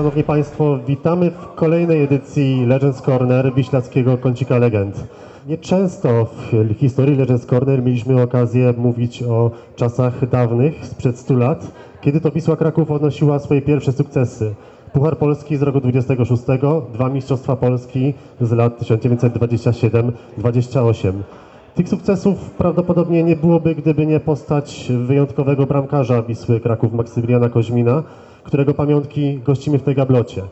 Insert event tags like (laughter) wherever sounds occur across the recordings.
Szanowni Państwo, witamy w kolejnej edycji Legends Corner Wiślackiego Kącika Legend. Nieczęsto w historii Legends Corner mieliśmy okazję mówić o czasach dawnych, sprzed 100 lat, kiedy to Wisła Kraków odnosiła swoje pierwsze sukcesy. Puchar Polski z roku 26, dwa Mistrzostwa Polski z lat 1927-28. Tych sukcesów prawdopodobnie nie byłoby, gdyby nie postać wyjątkowego bramkarza Wisły Kraków Maksymiliana Koźmina, którego pamiątki gościmy w tej gablocie.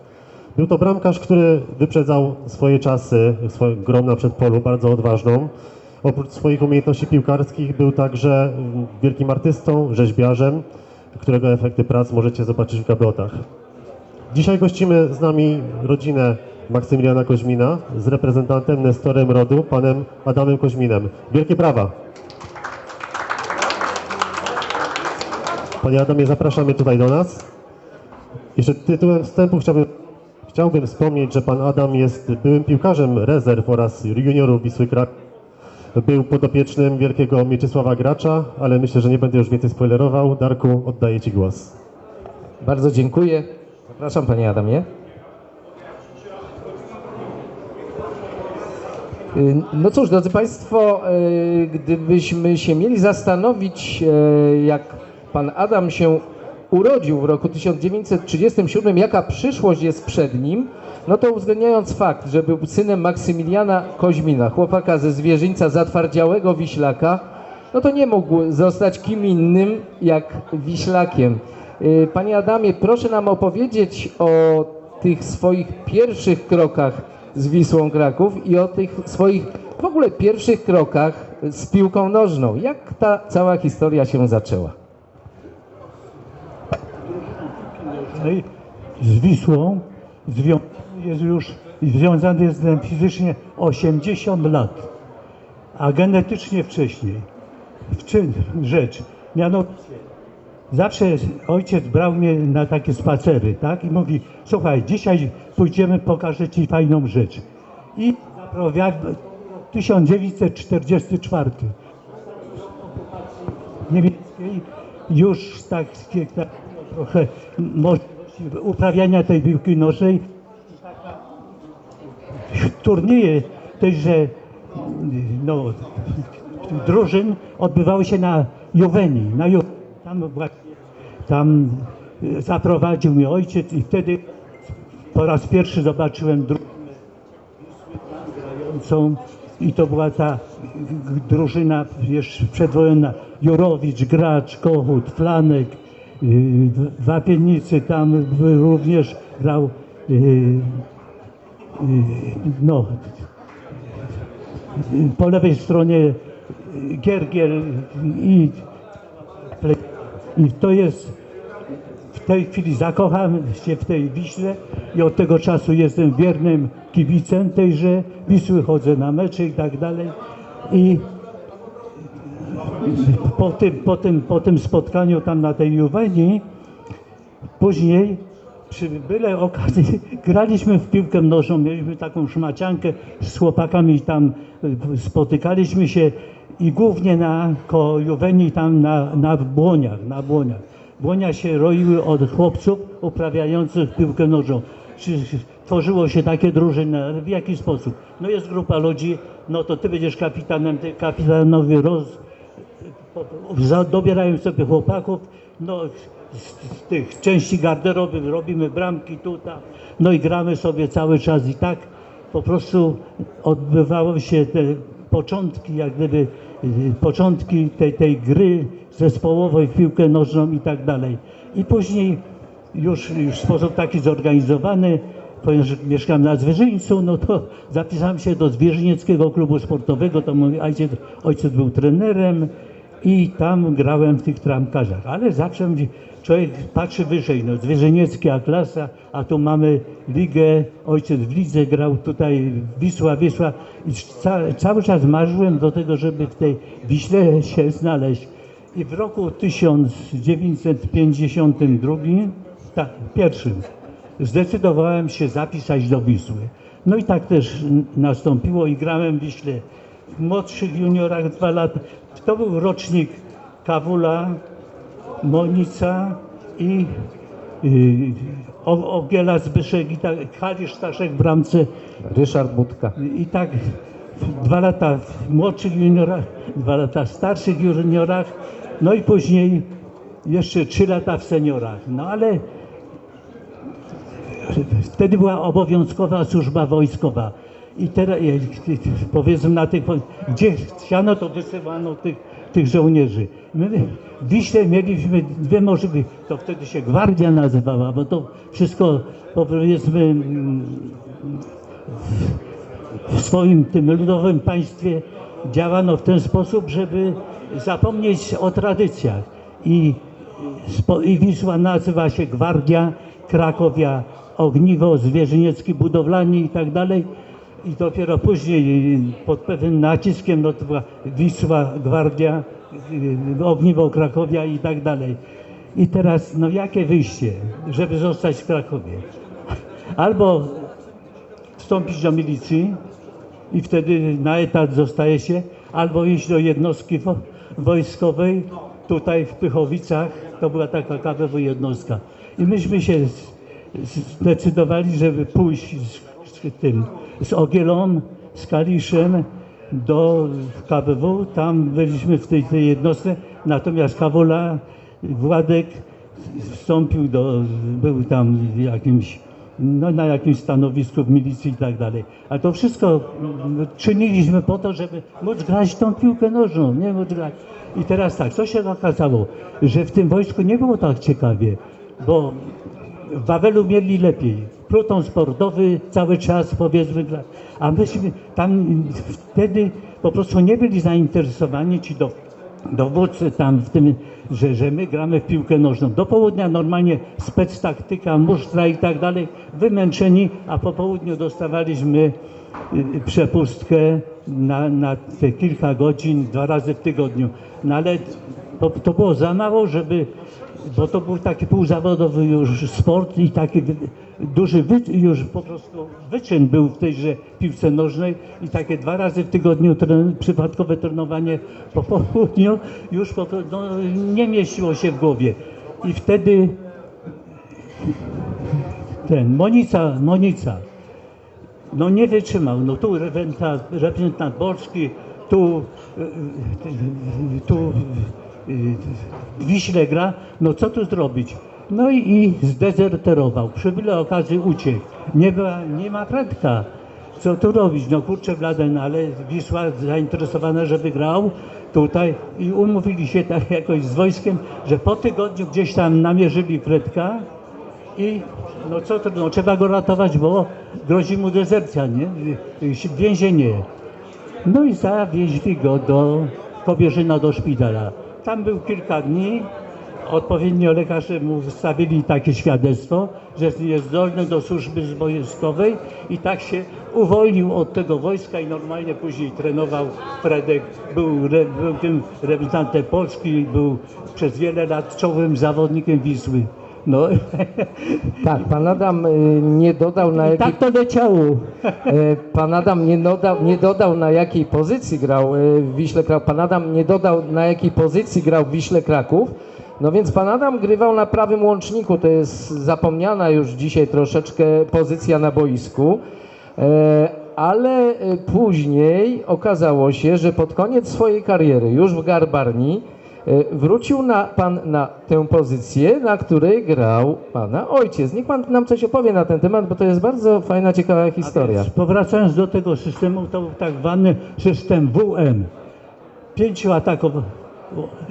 Był to bramkarz, który wyprzedzał swoje czasy, swoją grą na przedpolu, bardzo odważną. Oprócz swoich umiejętności piłkarskich był także wielkim artystą, rzeźbiarzem, którego efekty prac możecie zobaczyć w gablotach. Dzisiaj gościmy z nami rodzinę Maksymiliana Koźmina z reprezentantem Nestorem Rodu, panem Adamem Koźminem. Wielkie brawa! Panie Adamie, zapraszamy tutaj do nas. Jeszcze tytułem wstępu chciałbym, chciałbym wspomnieć, że pan Adam jest byłym piłkarzem rezerw oraz juniorów Wisły Kraków. Był podopiecznym wielkiego Mieczysława Gracza, ale myślę, że nie będę już więcej spoilerował. Darku, oddaję Ci głos. Bardzo dziękuję. Zapraszam Panie Adamie. Y, No cóż, drodzy Państwo, y, gdybyśmy się mieli zastanowić, y, jak Pan Adam się urodził w roku 1937, jaka przyszłość jest przed nim, no to uwzględniając fakt, że był synem Maksymiliana Koźmina, chłopaka ze zwierzyńca zatwardziałego Wiślaka, no to nie mógł zostać kim innym jak Wiślakiem. Y, Panie Adamie, proszę nam opowiedzieć o tych swoich pierwszych krokach z Wisłą Kraków i o tych swoich w ogóle pierwszych krokach z piłką nożną. Jak ta cała historia się zaczęła? Z Wisłą jest już związany jestem fizycznie 80 lat, a genetycznie wcześniej. W czym rzecz? Mianowicie, zawsze ojciec brał mnie na takie spacery, tak? I mówi, słuchaj, dzisiaj pójdziemy, pokażę ci fajną rzecz. I zaprowadził 1944 niemieckiej już tak, tak trochę możliwości uprawiania tej piłki nożnej. Turnieje tejże no, drużyn odbywały się na Juweni. Na Ju... Tam właśnie tam e, zaprowadził mnie ojciec i wtedy po raz pierwszy zobaczyłem drużynę grającą i to była ta drużyna jeszcze przedwojenna. Jurowicz, Gracz, Kochut, Flanek, yy, Wapiennicy, tam również grał yy, yy, no, po lewej stronie yy, Giergiel i, i to jest w tej chwili zakocham się w tej Wiśle i od tego czasu jestem wiernym kibicem tejże Wisły, chodzę na mecze i tak dalej. I po tym, po tym, po tym spotkaniu tam na tej Juwenii, później przy byle okazji (laughs) graliśmy w piłkę nożną, mieliśmy taką szmaciankę z chłopakami tam spotykaliśmy się i głównie na koło Juwenii tam na, na Błoniach, na Błoniach. Błonia się roiły od chłopców uprawiających piłkę nożną. Czy tworzyło się takie drużyny, w jaki sposób? No jest grupa ludzi, no to ty będziesz kapitanem, ty kapitanowi roz, dobierają sobie chłopaków, no z, tych części garderoby robimy bramki tutaj, no i gramy sobie cały czas i tak po prostu odbywały się te początki, jak gdyby y, początki tej, tej gry zespołowej w piłkę nożną i tak dalej. I później już, już w sposób taki zorganizowany, ponieważ mieszkam na Zwierzyńcu, no to zapisałem się do Zwierzynieckiego Klubu Sportowego, to mój ojciec, ojciec był trenerem i tam grałem w tych tramkarzach, ale zawsze człowiek patrzy wyżej, no Zwierzyniecka klasa, a tu mamy ligę, ojciec w lidze grał tutaj Wisła, Wisła i ca, cały czas marzyłem do tego, żeby w tej Wiśle się znaleźć. I w roku 1952, tak, pierwszym, zdecydowałem się zapisać do Wisły. No i tak też nastąpiło i grałem w Wiśle w młodszych juniorach dwa lata. To był rocznik Kawula, Monica i O- Ogiela Zbyszek i tak, Kalisz Staszek w bramce Ryszard Budka. i tak dwa lata w młodszych juniorach, dwa lata w starszych juniorach, no i później jeszcze trzy lata w seniorach. No ale wtedy była obowiązkowa służba wojskowa. I teraz e, powiedzmy na tych, gdzie chciano, to wysyłano tych, tych żołnierzy. My w Wiśle mieliśmy dwie możliwości, to wtedy się gwardia nazywała, bo to wszystko powiedzmy mm, w swoim tym ludowym państwie działano w ten sposób, żeby zapomnieć o tradycjach. I, i Wisła nazywa się Gwardia, Krakowia, Ogniwo, Zwierzyniecki, Budowlani i tak dalej. I dopiero później pod pewnym naciskiem no to była Wisła, Gwardia, y, Ogniwo, Krakowia i tak dalej. I teraz, no jakie wyjście, żeby zostać w Krakowie? Albo wstąpić do milicji i wtedy na etat zostaje się, albo iść do jednostki wo- wojskowej. Tutaj w Pychowicach to była taka KBW jednostka. I myśmy się zdecydowali, żeby pójść z, z tym, z Ogielą, z Kaliszem do KBW. Tam byliśmy w tej, tej jednostce, natomiast Kawula, Władek wstąpił do, był tam jakimś, no, na jakimś stanowisku w milicji i tak dalej. Ale to wszystko czyniliśmy po to, żeby móc grać tą piłkę nożną, nie móc grać. I teraz tak, co się okazało, że w tym wojsku nie było tak ciekawie, bo w Wawelu mieli lepiej. Pluton sportowy cały czas powiedzmy, a myśmy tam wtedy po prostu nie byli zainteresowani ci do, dowódcy tam w tym, że, że my gramy w piłkę nożną. Do południa normalnie spec taktyka, musztra i tak dalej, wymęczeni, a po południu dostawaliśmy y, przepustkę na, na te kilka godzin, dwa razy w tygodniu. No ale to, to było za mało, żeby bo to był taki półzawodowy już sport i taki duży wy, już po prostu wyczyn był w tejże piłce nożnej i takie dwa razy w tygodniu tren, przypadkowe trenowanie po południu już po, no, nie mieściło się w głowie. I wtedy ten Monica, Monica no nie wytrzymał. No tu reprezentant, reprezentant tu, y, y, tu y, w Wiśle gra, no co tu zrobić? No i, i zdezerterował. Przy wiele okazji uciekł. Nie, była, nie ma Fredka. Co tu robić? No kurczę blade, no ale Wisła zainteresowana, żeby grał tutaj i umówili się tak (laughs) jakoś z wojskiem, że po tygodniu gdzieś tam namierzyli Fredka, i no co to, no trzeba go ratować, bo grozi mu dezercja, nie? Więzienie. No i zawieźli go do Kobierzyna, do szpitala. Tam był kilka dni, odpowiednio lekarze mu wystawili takie świadectwo, że jest niezdolny do służby wojskowej i tak się uwolnił od tego wojska i normalnie później trenował Fredek, był, re, był tym reprezentantem Polski, był przez wiele lat czołowym zawodnikiem Wisły. No, (laughs) Tak, pan Adam y, nie dodał na jakiej, tak to leciało. e, (laughs) pan Adam nie dodał, nie dodał na jakiej pozycji grał e, w Wiśle Kraków. Pan Adam nie dodał na jakiej pozycji grał w Wiśle Kraków. No więc pan Adam grywał na prawym łączniku, to jest zapomniana już dzisiaj troszeczkę pozycja na boisku. E, ale później okazało się, że pod koniec swojej kariery, już w Garbarni, wrócił na, pan na tę pozycję, na której grał pana ojciec. Niech pan nam coś opowie na ten temat, bo to jest bardzo fajna, ciekawa historia. Więc powracając do tego systemu, to był tak zwany system WM. Pięciu ataków,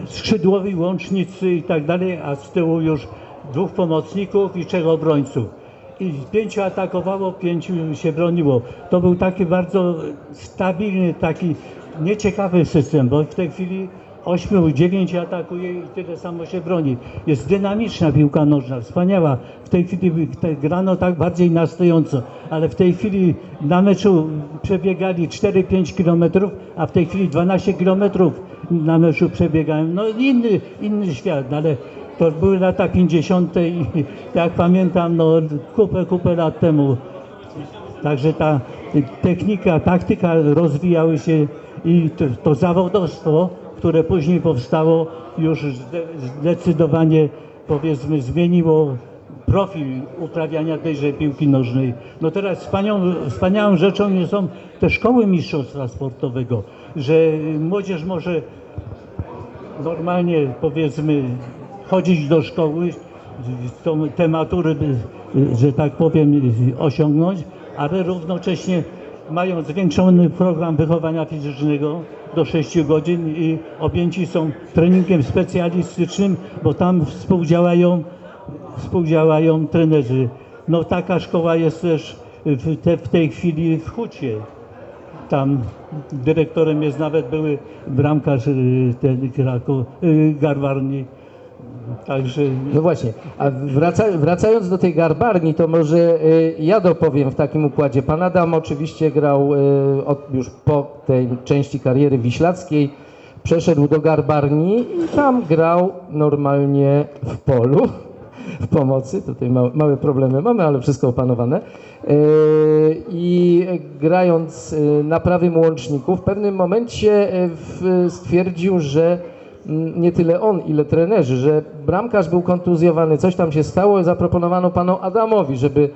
skrzydłowi, łącznicy i tak dalej, a z tyłu już dwóch pomocników i trzech obrońców. I pięciu atakowało, pięciu się broniło. To był taki bardzo stabilny, taki nieciekawy system, bo w tej chwili ośmiu, dziewięciu atakuje i tyle samo się broni. Jest dynamiczna piłka nożna, wspaniała. W tej chwili grano tak bardziej na stojąco, ale w tej chwili na meczu przebiegali 4-5 kilometrów, a w tej chwili 12 kilometrów na meczu przebiegają. No inny, inny świat, ale to były lata 50. i (laughs) jak pamiętam, no kupę, kupę lat temu Także ta technika, taktyka rozwijały się i to, to zawodowstwo, które później powstało, już zde, zdecydowanie powiedzmy zmieniło profil uprawiania tejże piłki nożnej. No teraz wspaniałą, rzeczą są te szkoły mistrzostwa sportowego, że młodzież może normalnie powiedzmy chodzić do szkoły, tą, te matury, że tak powiem, osiągnąć, ale równocześnie mają zwiększony program wychowania fizycznego do 6 godzin i objęci są treningiem specjalistycznym, bo tam współdziałają, współdziałają trenerzy. No taka szkoła jest też w, te, w tej chwili w Hucie. Tam dyrektorem jest nawet były bramkarz y, ten y, Garwarni. Także No właśnie, a wraca, wracając do tej garbarni, to może y, ja dopowiem w takim układzie. Pan Adam oczywiście grał y, od, już po tej części kariery wiślackiej, przeszedł do garbarni i tam grał normalnie w polu, w pomocy. Tutaj małe, problemy mamy, ale wszystko opanowane. Y, I grając y, na prawym łączniku, w pewnym momencie y, stwierdził, że nie tyle on, ile trenerzy, że bramkarz był kontuzjowany, coś tam się stało zaproponowano panu Adamowi, żeby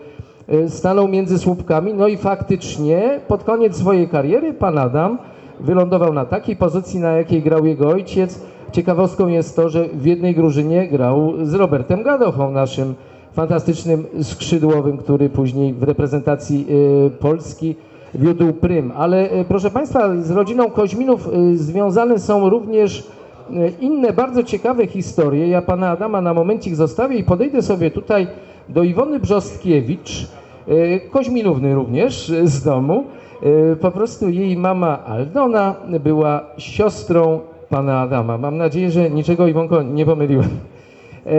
y, stanął między słupkami. No i faktycznie pod koniec swojej kariery pan Adam wylądował na takiej pozycji, na jakiej grał jego ojciec. Ciekawostką jest to, że w jednej drużynie grał z Robertem Gadochą, naszym fantastycznym skrzydłowym, który później w reprezentacji y, Polski wiódł prym. Ale y, proszę Państwa, z rodziną Koźminów związane są również inne bardzo ciekawe historie. Ja pana Adama na momencik zostawię i podejdę sobie tutaj do Iwony Brzostkiewicz, y, Koźminówny również y, z domu. Po prostu jej mama Aldona była siostrą pana Adama. Mam nadzieję, że niczego Iwonko nie pomyliłem. E,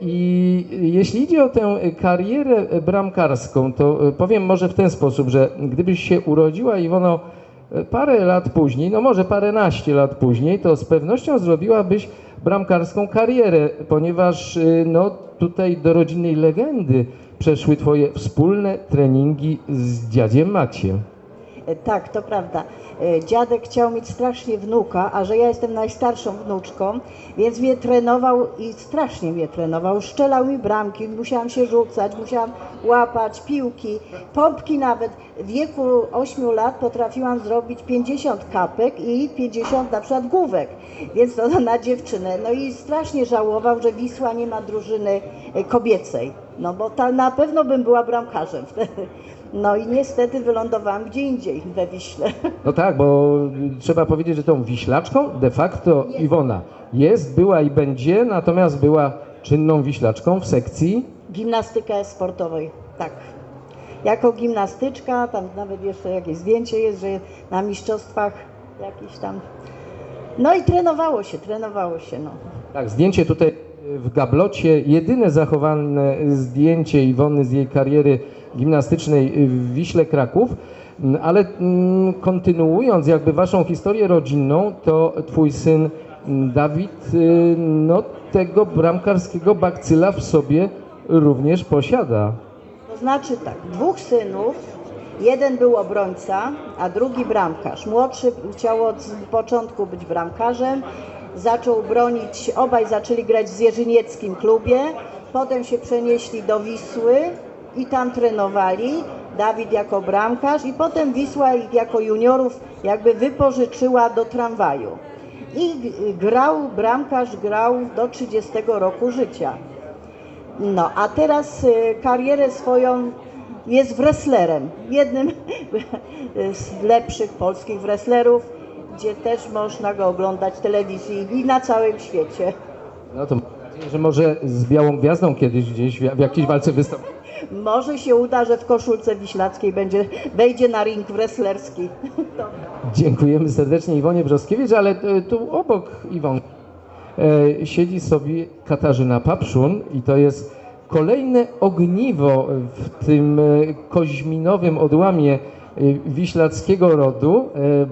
I jeśli idzie o tę karierę bramkarską, to e, powiem może w ten sposób, że gdybyś się urodziła Iwono e, parę lat później, no może paręnaście lat później, to z pewnością zrobiłabyś bramkarską karierę, ponieważ e, no, tutaj do rodzinnej legendy przeszły twoje wspólne treningi z dziadziem Maksiem. E, Tak, to prawda. E, Dziadek chciał mieć strasznie wnuka, a że ja jestem najstarszą wnuczką, więc mnie trenował i strasznie mnie trenował. Szczelał mi bramki, musiałam się rzucać, musiałam łapać piłki, pompki nawet. W wieku 8 lat potrafiłam zrobić 50 kapek i 50 na przykład główek, więc to na dziewczynę. No i strasznie żałował, że Wisła nie ma drużyny e, kobiecej, no bo ta, na pewno bym była bramkarzem (laughs) wtedy. No i niestety wylądowałam gdzie indziej, we Wiśle. No tak, bo trzeba powiedzieć, że tą wiślaczką de facto Iwona jest, była i będzie, natomiast była czynną wiślaczką w sekcji. Gimnastyka sportowej, tak. Jako gimnastyczka, tam nawet jeszcze jakieś zdjęcie jest, że na mistrzostwach jakiś tam. No i trenowało się, trenowało się, no. Tak, zdjęcie tutaj w gablocie, jedyne zachowane zdjęcie Iwony z jej kariery gimnastycznej w Wiśle Kraków. Mm, Ale mm, kontynuując jakby waszą historię rodzinną, to twój syn mm, Dawid, y, no tego bramkarskiego bakcyla w sobie również posiada. To znaczy tak, dwóch synów, jeden był obrońca, a drugi bramkarz. Młodszy chciał od początku być bramkarzem, zaczął bronić, obaj zaczęli grać w Zwierzynieckim klubie, potem się przenieśli do Wisły i tam trenowali. Dawid jako bramkarz i potem Wisła ich jako juniorów jakby wypożyczyła do tramwaju. I grał, bramkarz grał do 30 roku życia. No, a teraz y, karierę swoją jest wrestlerem. Jednym (laughs) z lepszych polskich wrestlerów, gdzie też można go oglądać w telewizji i na całym świecie. No to mam nadzieję, że może z Białą Gwiazdą kiedyś gdzieś w jakiejś walce wystąpi. Może się uda, że w koszulce wiślackiej będzie, wejdzie na ring wrestlerski. Dziękujemy serdecznie Iwonie Brzoskiewicz, ale e, tu obok Iwon e, siedzi sobie Katarzyna Papszun i to jest kolejne ogniwo w tym e, koźminowym odłamie wiślackiego rodu,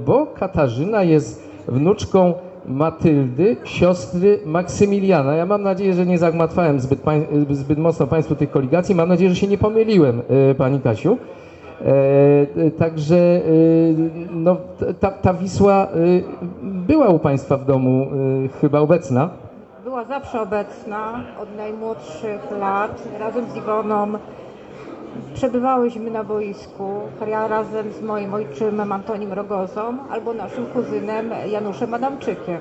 bo Katarzyna jest wnuczką Matyldy, siostry Maksymiliana. Ja mam nadzieję, że nie zagmatwałem zbyt, pań, zbyt mocno Państwu tych koligacji. Mam nadzieję, że się nie pomyliłem, e, Pani Kasiu. E, e, Także e, no, ta, ta Wisła e, była u Państwa w domu e, chyba obecna. była zawsze obecna od najmłodszych lat. Razem z Iwoną przebywałyśmy na boisku. Ja razem z moim ojczymem Antonim Rogozą albo naszym kuzynem Januszem Adamczykiem.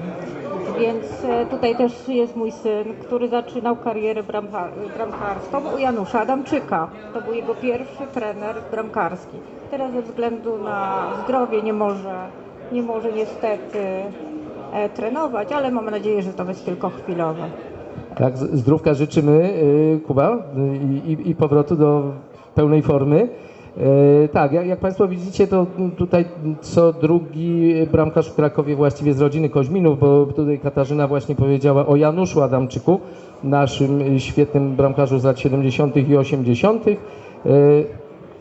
Więc e, tutaj też jest mój syn, który zaczynał karierę bramka- bramkarską u Janusza Adamczyka. To był jego pierwszy trener bramkarski. Teraz ze względu na zdrowie nie może, nie może niestety e, trenować, ale mam nadzieję, że to jest tylko chwilowe. Tak, zdrówka życzymy, y, Kuba, y, i, i powrotu do pełnej formy. E, Tak, jak, Państwo widzicie, to tutaj co drugi bramkarz w Krakowie właściwie z rodziny Koźminów, bo tutaj Katarzyna właśnie powiedziała o Januszu Adamczyku, naszym świetnym bramkarzu z lat 70. i 80. E,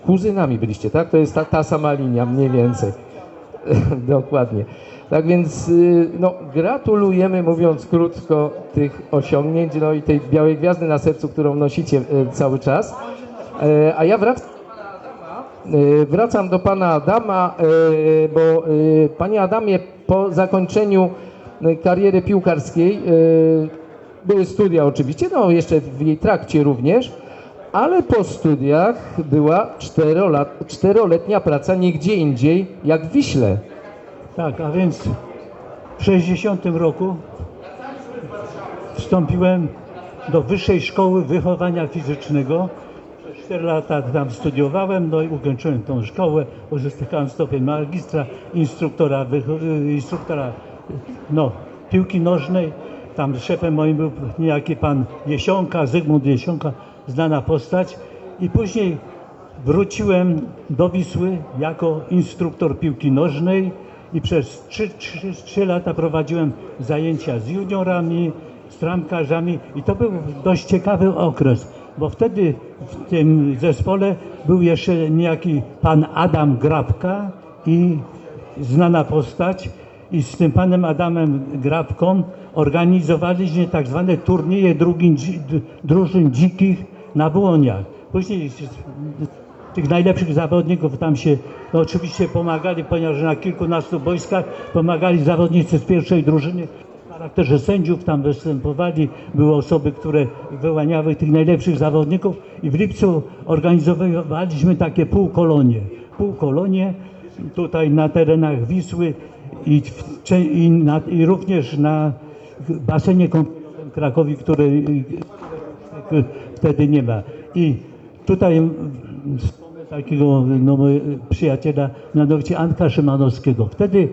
Kuzynami byliście, tak? To jest ta, ta sama linia mniej więcej. (laughs) Dokładnie. Tak więc y, no, gratulujemy, mówiąc krótko, tych osiągnięć, no i tej białej gwiazdy na sercu, którą nosicie cały czas. E, A ja wracam, y, wracam do pana Adama, y, bo panie Adamie, po zakończeniu kariery piłkarskiej były studia oczywiście, no jeszcze w jej trakcie również, ale po studiach była czteroletnia praca nigdzie indziej jak w Wiśle. Tak, a więc w 60 roku wstąpiłem do Wyższej Szkoły Wychowania Fizycznego. 4 lata tam studiowałem, no i ukończyłem tą szkołę, uzyskałem stopień magistra, instruktora, wycho- instruktora no, piłki nożnej. Tam szefem moim był niejaki pan Jesionka, Zygmunt Jesionka, znana postać. I później wróciłem do Wisły jako instruktor piłki nożnej i przez 3, 3, 3 lata prowadziłem zajęcia z juniorami, z tramkarzami i to był dość ciekawy okres, bo wtedy w tym zespole był jeszcze niejaki pan Adam Grabka i znana postać i z tym panem Adamem Grabką organizowaliśmy tak zwane turnieje drugim, dzi- d- drużyn dzikich na Błoniach. Później tych najlepszych zawodników tam się no oczywiście pomagali, ponieważ na kilkunastu boiskach pomagali zawodnicy z pierwszej drużyny. Charakterze sędziów tam występowali, były osoby, które wyłaniały tych najlepszych zawodników i w lipcu organizowaliśmy takie półkolonie. Półkolonie tutaj na terenach Wisły i, i, na, i również na basenie kąpielowym Krakowi, który wtedy nie ma. I tutaj takiego no, mojego przyjaciela, mianowicie Antka Szymanowskiego. Wtedy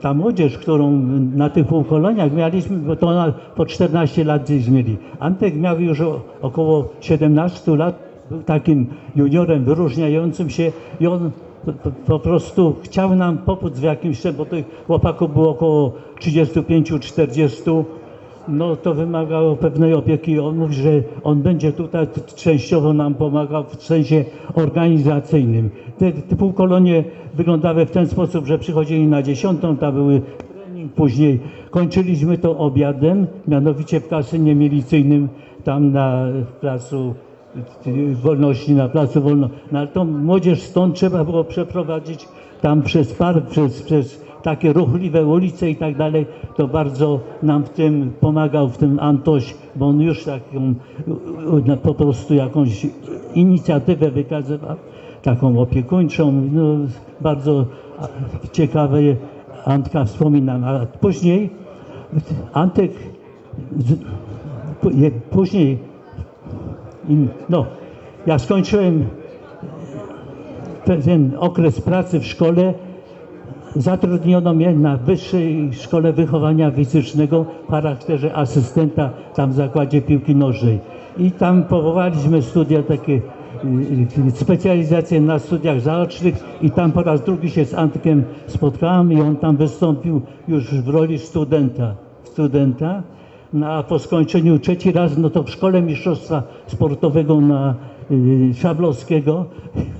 ta młodzież, którą na tych półkoloniach mieliśmy, bo to ona po 14 lat gdzieś mieli. Antek miał już około 17 lat, był takim juniorem wyróżniającym się i on po, prostu chciał nam pomóc w jakimś, bo tych chłopaków było około 35-40 no to wymagało pewnej opieki. On mówi, że on będzie tutaj częściowo nam pomagał w sensie organizacyjnym. Te, te półkolonie wyglądały w ten sposób, że przychodzili na dziesiątą, tam były trening, później kończyliśmy to obiadem, mianowicie w kasynie milicyjnym tam na placu y, wolności, na placu wolności. No ale tą młodzież stąd trzeba było przeprowadzić tam przez park, przez, przez takie ruchliwe ulice i tak dalej, to bardzo nam w tym pomagał, w tym Antoś, bo on już taką po prostu jakąś inicjatywę wykazywał, taką opiekuńczą, no, bardzo ciekawe Antka wspominam, a później Antek później no, ja skończyłem ten okres pracy w szkole, zatrudniono mnie na Wyższej Szkole Wychowania Fizycznego w charakterze asystenta tam w zakładzie piłki nożnej. I tam powołaliśmy studia takie, y, y, specjalizacje na studiach zaocznych i tam po raz drugi się z Antkiem spotkałem i on tam wystąpił już w roli studenta. studenta. No, a po skończeniu trzeci raz, no to w Szkole Mistrzostwa Sportowego na Szablowskiego,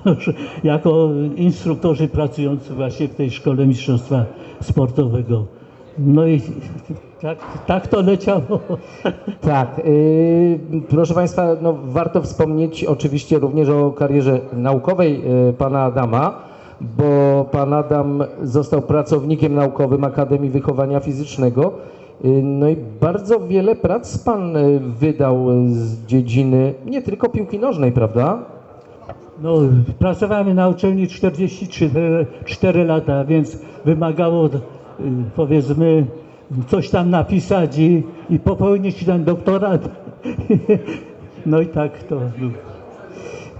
(laughs) jako instruktorzy pracujący właśnie w tej Szkole Mistrzostwa Sportowego. No i tak, tak to leciało. (laughs) Tak, y, proszę Państwa, no, warto wspomnieć oczywiście również o karierze naukowej y, pana Adama, bo pan Adam został pracownikiem naukowym Akademii Wychowania Fizycznego No i bardzo wiele prac pan y, wydał y, z dziedziny nie tylko piłki nożnej, prawda? No, pracowałem na uczelni 44 4 lata, więc wymagało, y, powiedzmy, coś tam napisać i, i popełnić ten doktorat. (laughs) No i tak to było.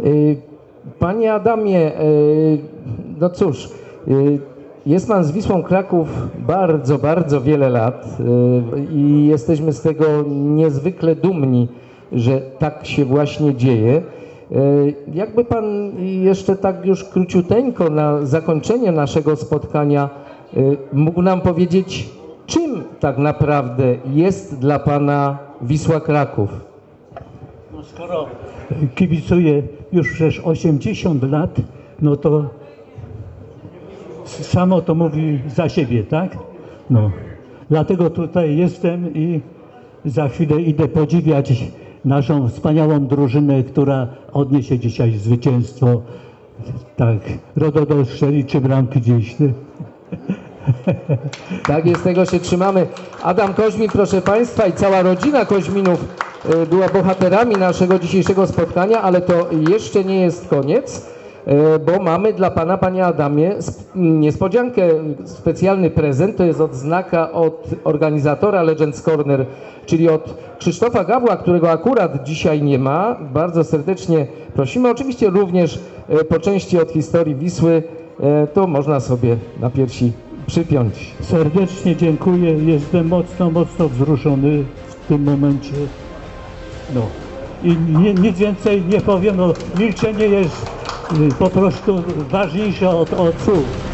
Y, Panie Adamie, y, no cóż, y, jest pan z Wisłą Kraków bardzo, bardzo wiele lat y, i jesteśmy z tego niezwykle dumni, że tak się właśnie dzieje. Y, Jakby pan jeszcze tak już króciuteńko na zakończenie naszego spotkania y, mógł nam powiedzieć, czym tak naprawdę jest dla pana Wisła Kraków? No skoro kibicuję już przecież 80 lat, no to samo to mówi za siebie, tak? No. Dlatego tutaj jestem i za chwilę idę podziwiać naszą wspaniałą drużynę, która odniesie dzisiaj zwycięstwo. Tak, Rododol strzeli trzy bramki gdzieś. (laughs) Tak jest, tego się trzymamy. Adam Koźmin, proszę Państwa, i cała rodzina Koźminów e, była bohaterami naszego dzisiejszego spotkania, ale to jeszcze nie jest koniec, bo mamy dla Pana, Panie Adamie, sp- niespodziankę, specjalny prezent. To jest odznaka od organizatora Legends Corner, czyli od Krzysztofa Gawła, którego akurat dzisiaj nie ma. Bardzo serdecznie prosimy. Oczywiście również e, po części od historii Wisły, e, to można sobie na piersi przypiąć. Serdecznie dziękuję. Jestem mocno, mocno wzruszony w tym momencie. No. I nie, nic więcej nie powiem. No, milczenie jest po prostu ważniejsze od, od słów.